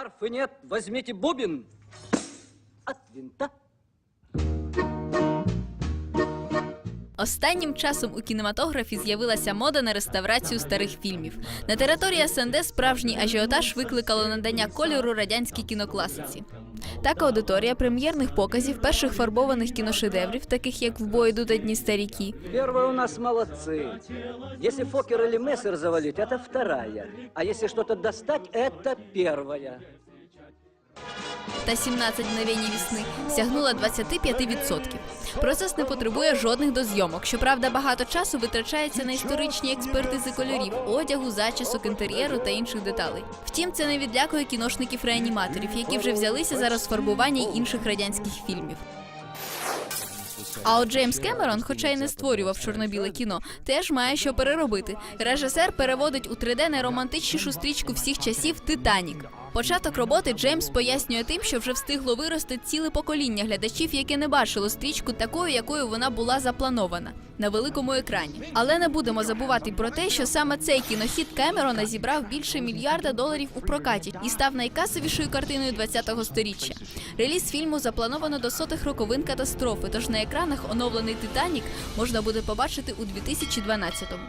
Арфы нет, возьмите бубен от винта. Останнім часом у кінематографі з'явилася мода на реставрацію старих фільмів. На території СНД справжній ажіотаж викликало надання кольору радянській кінокласиці. Так аудиторія прем'єрних показів перших фарбованих кіношедеврів, таких як в бой йдуть одні старіки, Первые у нас молодцы. Если Фокер или Мессер завалить, это вторая. А если что-то достать, это первая. та 17 мгновень весни сягнула 25%. Процес не потребує жодних дозйомок. Щоправда, багато часу витрачається на історичні експертизи кольорів, одягу, зачісок, інтер'єру та інших деталей. Втім, це не відлякує кіношників-реаніматорів, які вже взялися за розфарбування інших радянських фільмів. А от Джеймс Кемерон, хоча й не створював чорно-біле кіно, теж має що переробити. Режисер переводить у 3D найромантичнішу стрічку всіх часів Титанік. Початок роботи Джеймс пояснює тим, що вже встигло вирости ціле покоління глядачів, яке не бачило стрічку такою, якою вона була запланована на великому екрані. Але не будемо забувати про те, що саме цей кінохід Кемерона зібрав більше мільярда доларів у прокаті і став найкасовішою картиною 20-го сторіччя. Реліз фільму заплановано до сотих роковин катастрофи. Тож на екранах оновлений Титанік можна буде побачити у 2012-му.